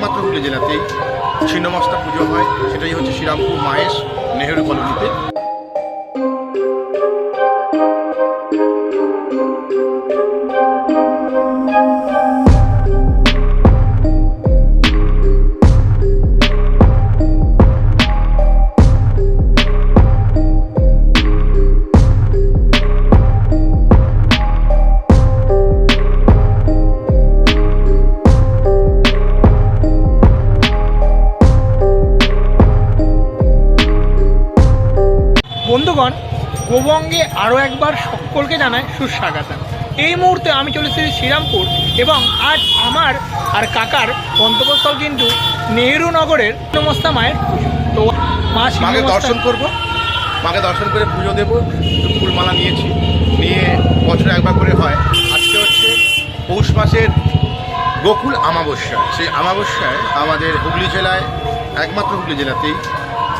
একমাত্র হুগলি জেলাতেই ছিন্নমস্তা পুজো হয়। সেটাই হচ্ছে শ্রীরামপুর মায়েশ নেহেরু কলোনিতে। বন্ধুগণ গোবঙ্গে আরও একবার সকলকে জানায় সুস্বাগতম। এই মুহূর্তে আমি চলে এসেছি শ্রীরামপুর এবং আজ আমার আর কাকার গন্তব্যস্থল কিন্তু নেহেরু নগরের নমস্তা মায়ের পুজো। তো মা মাকে দর্শন করব মাকে দর্শন করে পুজো দেবো ফুলমালা নিয়েছি নিয়ে বছরে একবার করে হয়। আজকে হচ্ছে পৌষ মাসের গোকুল আমাবস্যা সেই আমাবস্যায় আমাদের হুগলি জেলায় একমাত্র হুগলি জেলাতেই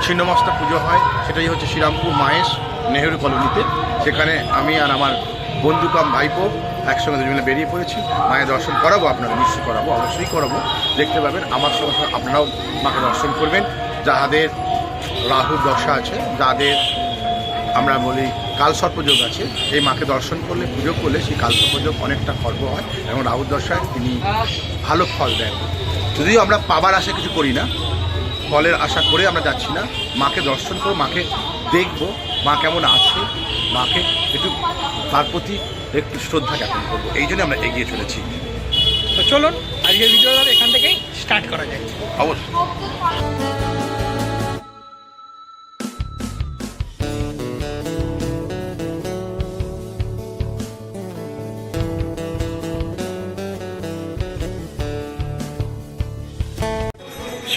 ছিন্নমস্তা পুজো হয়, সেটাই হচ্ছে শ্রীরামপুর মায়েশ নেহেরু কলোনিতে। সেখানে আমি আর আমার বন্ধু কাম ভাইপো একসঙ্গে দুজনে বেরিয়ে পড়েছি। মায়ের দর্শন করাবো, আপনাদের নিশ্চয়ই করাবো, অবশ্যই করাবো। দেখতে পাবেন, আমার সঙ্গে আপনারাও মাকে দর্শন করবেন। যাহাদের রাহুর দশা আছে, যাদের আমরা বলি কালসর্পযোগ আছে এই মাকে দর্শন করলে, পুজো করলে সেই কালসর্পযোগ অনেকটা খর্ব হয়। এবং রাহুর দশায় তিনি ভালো ফল দেন। যদিও আমরা পাবার আশা কিছু করি না ফলের আশা করে আমরা যাচ্ছি না। মাকে দর্শন করে মাকে দেখব মা কেমন আছে। মাকে একটু তার প্রতি একটু শ্রদ্ধা জ্ঞাপন করব। এই জন্য আমরা এগিয়ে চলেছি। তো চলুন আজকের ভিডিও এখান থেকেই স্টার্ট করা যায় অবশ্যই।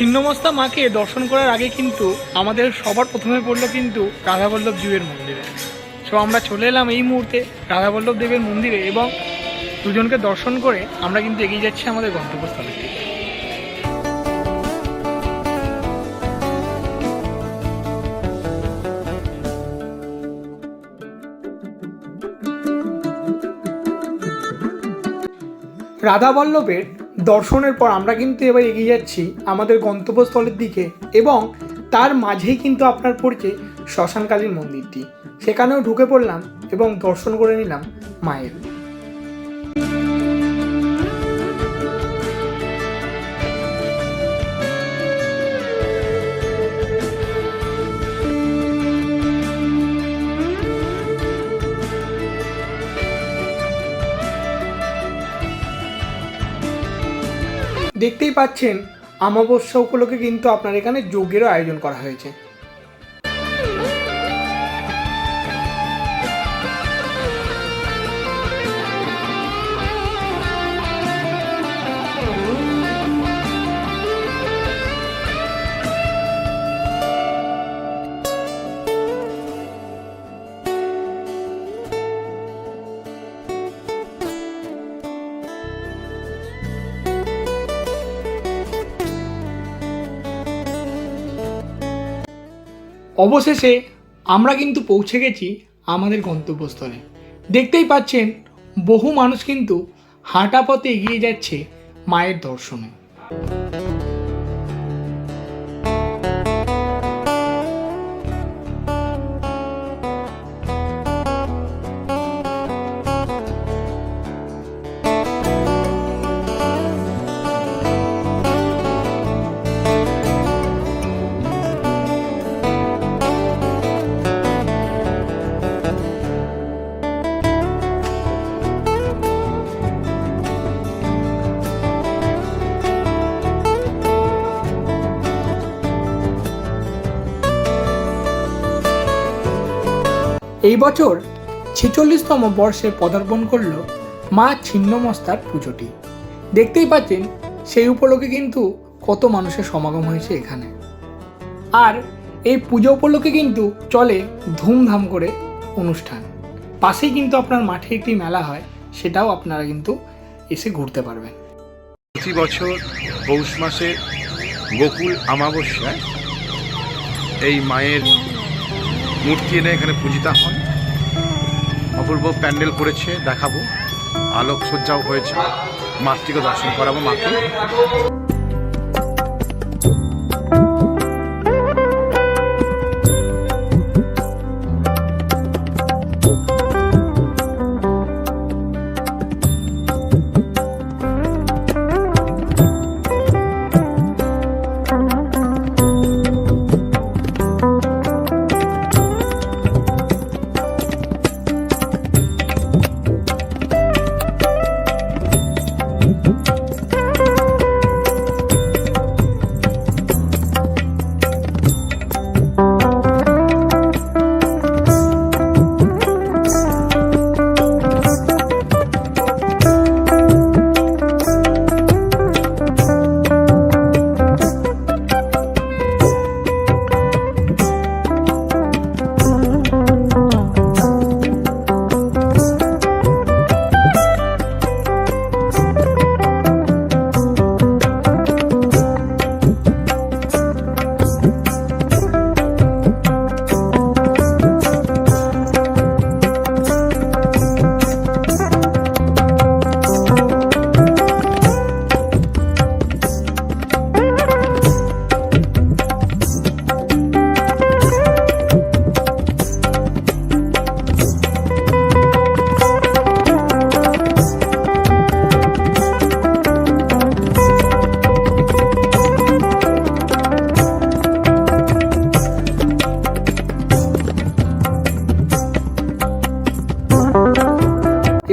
ছিন্নমস্তা মাকে দর্শন করার আগে কিন্তু আমাদের সবার প্রথমে পড়ল কিন্তু রাধাবল্লভ জীবের মন্দিরে। সো আমরা চলে এলাম এই মুহূর্তে রাধাবল্লভ দেবের মন্দিরে এবং দুজনকে দর্শন করে আমরা কিন্তু এগিয়ে যাচ্ছি আমাদের গন্তব্যস্থলের দিকে। রাধাবল্লভের দর্শনের পর আমরা কিন্তু এবার এগিয়ে যাচ্ছি আমাদের গন্তব্যস্থলের দিকে এবং তার মাঝেই কিন্তু আপনার পড়ছে শ্মশানকালীর মন্দিরটি। সেখানেও ঢুকে পড়লাম এবং দর্শন করে নিলাম মায়ের। দেখতেই পাচ্ছেন আমাবস্যা উপলক্ষে কিন্তু আপনার এখানে যোগেরও আয়োজন করা হয়েছে। অবশেষে আমরা কিন্তু পৌঁছে গেছি আমাদের গন্তব্যস্থলে। দেখতেই পাচ্ছেন, বহু মানুষ কিন্তু হাঁটা পথে এগিয়ে যাচ্ছে মায়ের দর্শনে। এই বছর ছেচল্লিশতম বর্ষে পদার্পণ করল মা ছিন্নমস্তার পুজোটি। দেখতেই পাচ্ছেন, সেই উপলক্ষে কিন্তু কত মানুষের সমাগম হয়েছে এখানে। আর এই পুজো উপলক্ষে কিন্তু চলে ধুমধাম করে অনুষ্ঠান। পাশেই কিন্তু আপনার মাঠে একটি মেলা হয়, সেটাও আপনারা কিন্তু এসে ঘুরতে পারবেন। প্রতি বছর পৌষ মাসে গোকুল আমাবস্যায় এই মায়ের মূর্তি এনে এখানে পূজিতা হন। অপূর্ব প্যান্ডেল করেছে, দেখাবো। আলোকসজ্জাও হয়েছে। মাতৃকে দর্শন করাবো মাকে।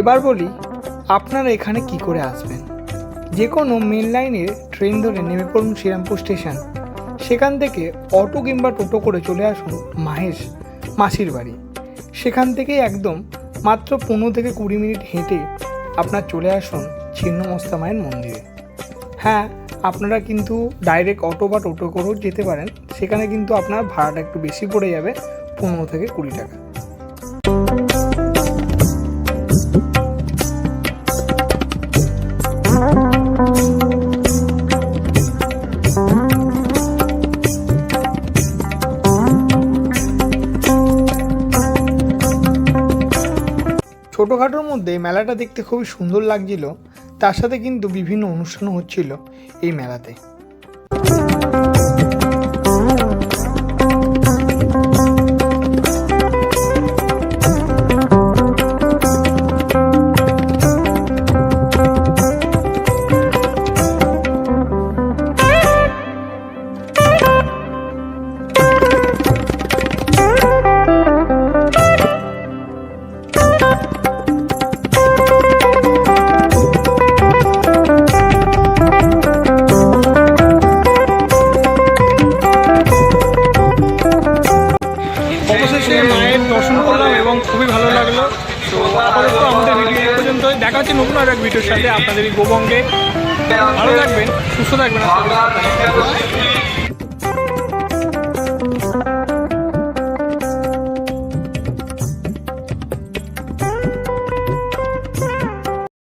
এবার বলি, আপনারা এখানে কি করে আসবেন? যে কোনো মেন লাইনের ট্রেন ধরে নেমে পড়ুন শ্রীরামপুর স্টেশন সেখান থেকে অটো কিংবা টোটো করে চলে আসুন মাহেশ, মাসির বাড়ি। সেখান থেকে একদম মাত্র পনেরো থেকে কুড়ি মিনিট হেঁটে আপনার চলে আসুন ছিন্নমস্তা মায়ের মন্দিরে। হ্যাঁ আপনারা কিন্তু ডাইরেক্ট অটো বা টোটো করেও যেতে পারেন। সেখানে কিন্তু আপনার ভাড়াটা একটু বেশি পড়ে যাবে পনেরো থেকে কুড়ি টাকা। ছোটোখাটোর মধ্যে মেলাটা দেখতে খুবই সুন্দর লাগছিল, তার সাথে কিন্তু বিভিন্ন অনুষ্ঠানও হচ্ছিল এই মেলাতে। দেখা হচ্ছে নতুন আর এক ভিডিওর সাথে। আপনাদের এই গোবঙ্গে ভালো থাকবেন সুস্থ থাকবেন।